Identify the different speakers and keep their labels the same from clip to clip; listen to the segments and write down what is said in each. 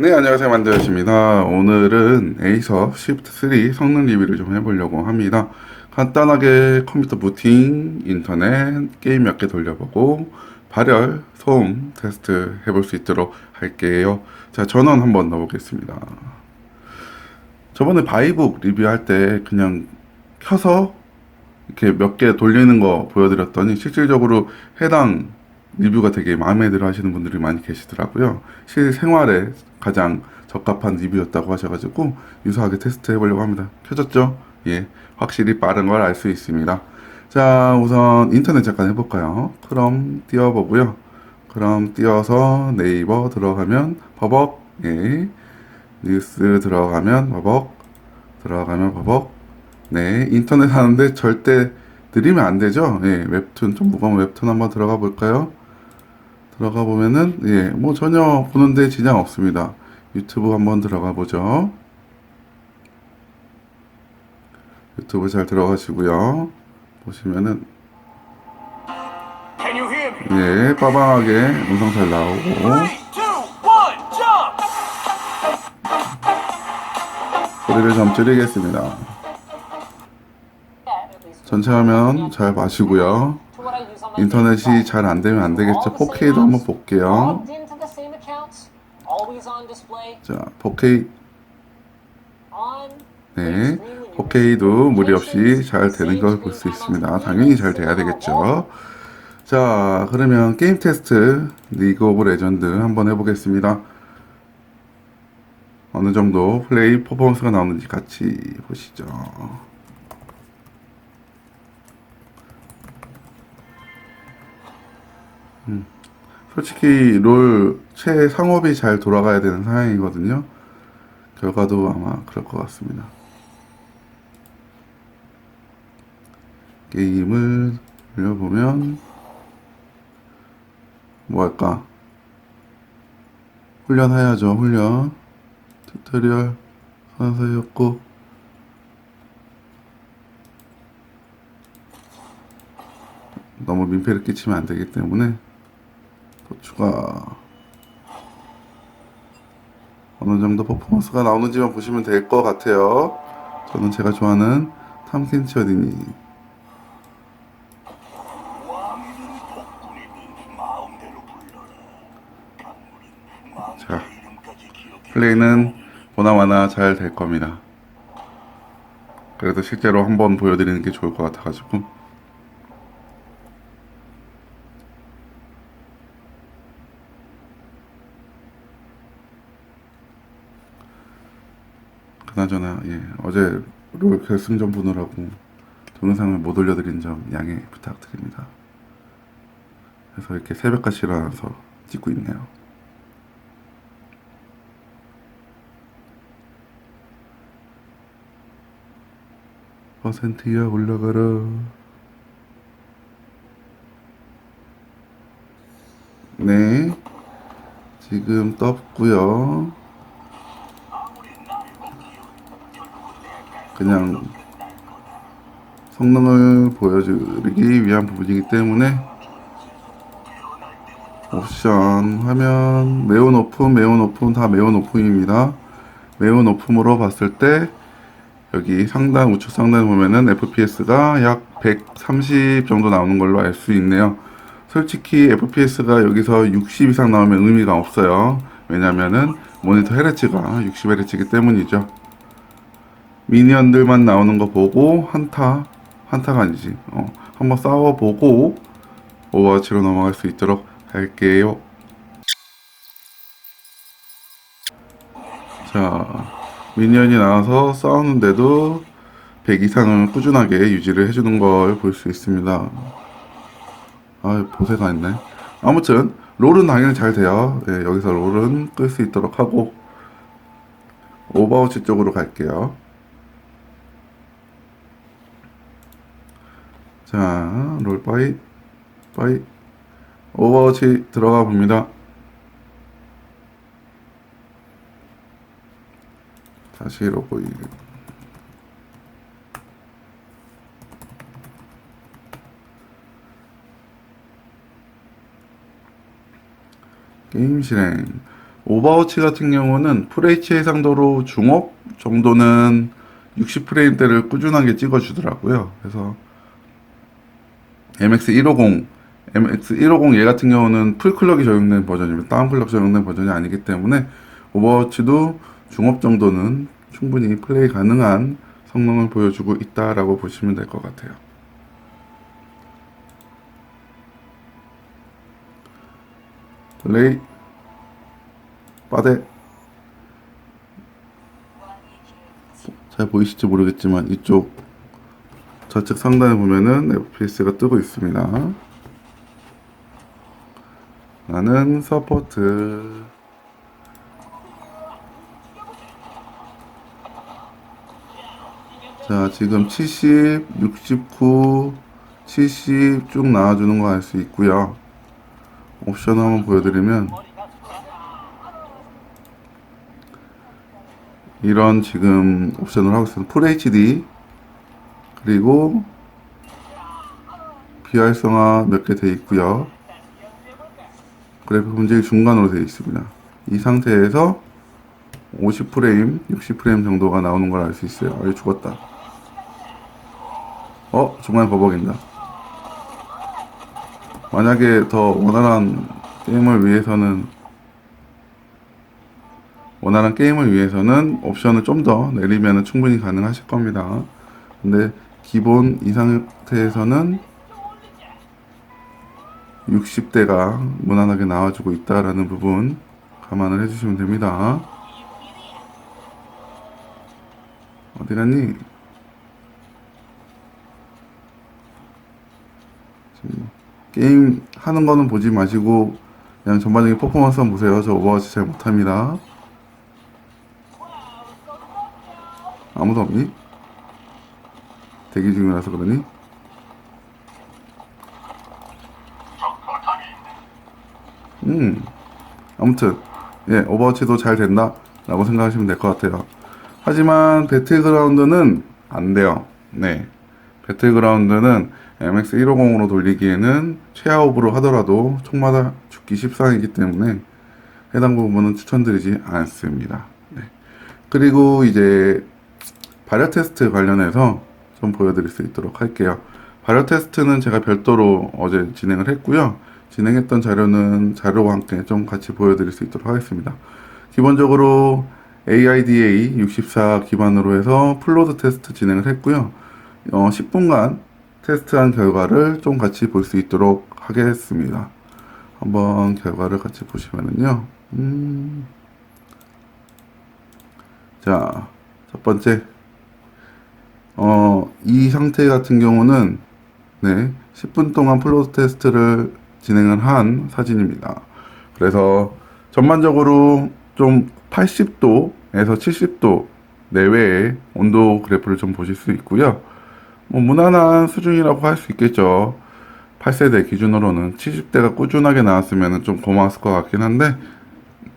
Speaker 1: 네, 안녕하세요. 만두였습니다. 오늘은 에이서 시프트 3 성능 리뷰를 좀 해보려고 합니다. 간단하게 컴퓨터 부팅, 인터넷, 게임 몇 개 돌려보고, 발열, 소음 테스트 해볼 수 있도록 할게요. 자, 전원 한번 넣어보겠습니다. 저번에 바이북 리뷰할 때 그냥 켜서 이렇게 몇 개 돌리는 거 보여드렸더니 실질적으로 해당 리뷰가 되게 마음에 들어 하시는 분들이 많이 계시더라고요. 실생활에 가장 적합한 리뷰였다고 하셔가지고 유사하게 테스트 해보려고 합니다. 켜졌죠? 예. 확실히 빠른 걸 알 수 있습니다. 자, 우선 인터넷 잠깐 해볼까요? 크롬 띄워보고요. 크롬 띄워서 네이버 들어가면 버벅, 예. 뉴스 들어가면 버벅, 들어가면 버벅, 네. 인터넷 하는데 절대 느리면 안 되죠? 예. 웹툰, 좀 무거운 웹툰 한번 들어가 볼까요? 들어가 보면은 예, 뭐 전혀 보는데 지장 없습니다. 유튜브 한번 들어가 보죠. 유튜브 잘 들어가시고요. 보시면은? 예, 빠방하게 음성 잘 나오고! 소리를 좀 줄이겠습니다. 전체 화면 잘 봐시고요. 인터넷이 잘 안 되면 안 되겠죠. 4K도 한번 볼게요. 자, 4K 네, 4K도 무리 없이 잘 되는 걸 볼 수 있습니다. 당연히 잘 돼야 되겠죠. 자, 그러면 게임 테스트 리그 오브 레전드 한번 해보겠습니다. 어느 정도 플레이 퍼포먼스가 나오는지 같이 보시죠. 음, 솔직히 롤 최상업이 잘 돌아가야 되는 상황이거든요. 결과도 아마 그럴 것 같습니다. 게임을 돌려보면 뭐 할까? 훈련해야죠. 훈련. 튜토리얼 선사였고 너무 민폐를 끼치면 안 되기 때문에 또 추가 어느 정도 퍼포먼스가 나오는지만 보시면 될 것 같아요. 저는 제가 좋아하는 탐켄치 어디니 자 플레이는 보나마나 잘 될 겁니다. 그래도 실제로 한번 보여드리는 게 좋을 것 같아가지고 그나저나 예 어제 롤 결승전 보느라고 동영상을 못 올려드린 점 양해 부탁드립니다. 그래서 이렇게 새벽까지 일어나서 찍고 있네요. 퍼센트야 올라가라. 네, 지금 떴고요. 그냥 성능을 보여드리기 위한 부분이기 때문에 옵션 화면 매우 높음 매우 높음 다 매우 높음입니다. 매우 높음으로 봤을 때 여기 상단 우측 상단에 보면은 FPS가 약 130 정도 나오는 걸로 알 수 있네요. 솔직히 FPS가 여기서 60 이상 나오면 의미가 없어요. 왜냐면은 모니터 헤르츠가 60Hz이기 때문이죠 미니언들만 나오는 거 보고 한타 한타가 아니지. 어, 한번 싸워보고 오버워치로 넘어갈 수 있도록 할게요. 자 미니언이 나와서 싸우는데도 100 이상을 꾸준하게 유지를 해주는 걸 볼 수 있습니다. 아 보세가 있네. 아무튼 롤은 당연히 잘 돼요. 예, 여기서 롤은 끌 수 있도록 하고 오버워치 쪽으로 갈게요 자, 롤 빠이, 빠이, 오버워치 들어가 봅니다. 다시 로그인. 게임 실행. 오버워치 같은 경우는 FH 해상도로 중업 정도는 60프레임대를 꾸준하게 찍어주더라고요. 그래서 MX 150, MX 150 얘 같은 경우는 풀클럭이 적용된 버전이면 다운클럭 적용된 버전이 아니기 때문에 오버워치도 중업 정도는 충분히 플레이 가능한 성능을 보여주고 있다라고 보시면 될 것 같아요. 플레이 빠데 잘 보이실지 모르겠지만 이쪽 좌측 상단에 보면은 FPS가 뜨고 있습니다. 나는 서포트 자 지금 70, 69, 70 쭉 나와주는 거 알 수 있고요. 옵션 한번 보여드리면 이런 지금 옵션을 하고 있습니다. 풀 HD 그리고 비활성화 몇 개 돼 있고요. 그래픽 분질이 중간으로 되어 있습니다. 이 상태에서 50프레임, 60프레임 정도가 나오는 걸 알 수 있어요. 아, 이거 죽었다. 어, 정말 버벅인다. 만약에 더 원활한 게임을 위해서는 원활한 게임을 위해서는 옵션을 좀 더 내리면 충분히 가능하실 겁니다. 근데 기본 이 상태에서는 60대가 무난하게 나와주고 있다라는 부분 감안을 해주시면 됩니다. 어디 갔니? 게임 하는 거는 보지 마시고 그냥 전반적인 퍼포먼스만 보세요. 저 오버워치 잘 못합니다. 아무도 없니? 대기 중이라서 그러니? 음, 아무튼, 예, 오버워치도 잘 된다. 라고 생각하시면 될 것 같아요. 하지만, 배틀그라운드는 안 돼요. 네. 배틀그라운드는 MX 150으로 돌리기에는 최하업으로 하더라도 총마다 죽기 십상이기 때문에 해당 부분은 추천드리지 않습니다. 네. 그리고 이제 발열 테스트 관련해서 좀 보여드릴 수 있도록 할게요. 발열 테스트는 제가 별도로 어제 진행을 했고요. 진행했던 자료는 자료와 함께 좀 같이 보여드릴 수 있도록 하겠습니다. 기본적으로 AIDA 64 기반으로 해서 플로드 테스트 진행을 했고요. 어, 10분간 테스트한 결과를 좀 같이 볼 수 있도록 하겠습니다. 한번 결과를 같이 보시면은요. 음. 자, 첫 번째. 어, 이 상태 같은 경우는 네, 10분 동안 플로드 테스트를 진행을 한 사진입니다. 그래서 전반적으로 좀 80도에서 70도 내외의 온도 그래프를 좀 보실 수 있고요. 뭐 무난한 수준이라고 할 수 있겠죠. 8세대 기준으로는 70대가 꾸준하게 나왔으면 좀 고마웠을 것 같긴 한데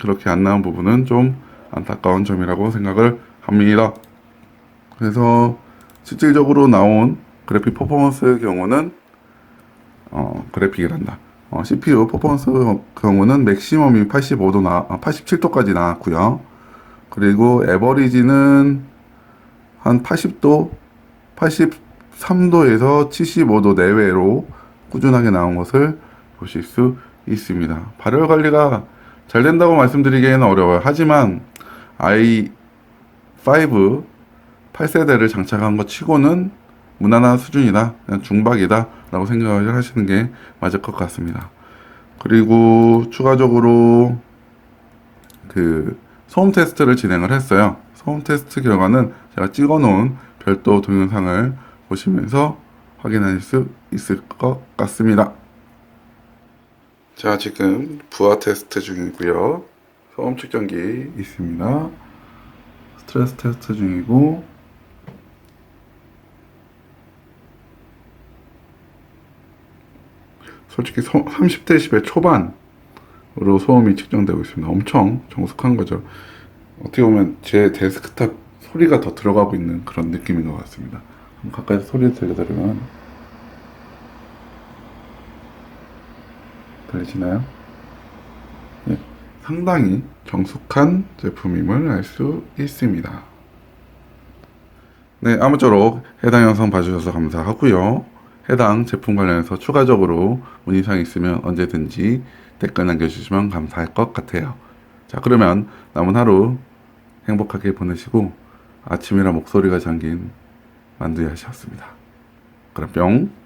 Speaker 1: 그렇게 안 나온 부분은 좀 안타까운 점이라고 생각을 합니다. 그래서 실질적으로 나온 그래픽 퍼포먼스의 경우는 어, 그래픽이란다. 어, CPU 퍼포먼스 경우는 맥시멈이 85도 나, 아, 87도까지 나왔고요. 그리고 에버리지는 한 80도, 83도에서 75도 내외로 꾸준하게 나온 것을 보실 수 있습니다. 발열 관리가 잘 된다고 말씀드리기에는 어려워요. 하지만 i5 8세대를 장착한 것 치고는 무난한 수준이다, 그냥 중박이다 라고 생각을 하시는 게 맞을 것 같습니다. 그리고 추가적으로 그 소음 테스트를 진행을 했어요. 소음 테스트 결과는 제가 찍어 놓은 별도 동영상을 보시면서 확인하실 수 있을 것 같습니다. 자, 지금 부하 테스트 중이고요. 소음 측정기 있습니다. 스트레스 테스트 중이고 솔직히 30데시벨 초반으로 소음이 측정되고 있습니다. 엄청 정숙한 거죠. 어떻게 보면 제 데스크탑 소리가 더 들어가고 있는 그런 느낌인 것 같습니다. 가까이서 소리 들려드리면 들리시나요? 예, 상당히 정숙한 제품임을 알 수 있습니다. 네, 아무쪼록 해당 영상 봐주셔서 감사하고요. 해당 제품 관련해서 추가적으로 문의사항 있으면 언제든지 댓글 남겨주시면 감사할 것 같아요. 자, 그러면 남은 하루 행복하게 보내시고 아침이라 목소리가 잠긴 만두야 씨였습니다. 그럼 뿅.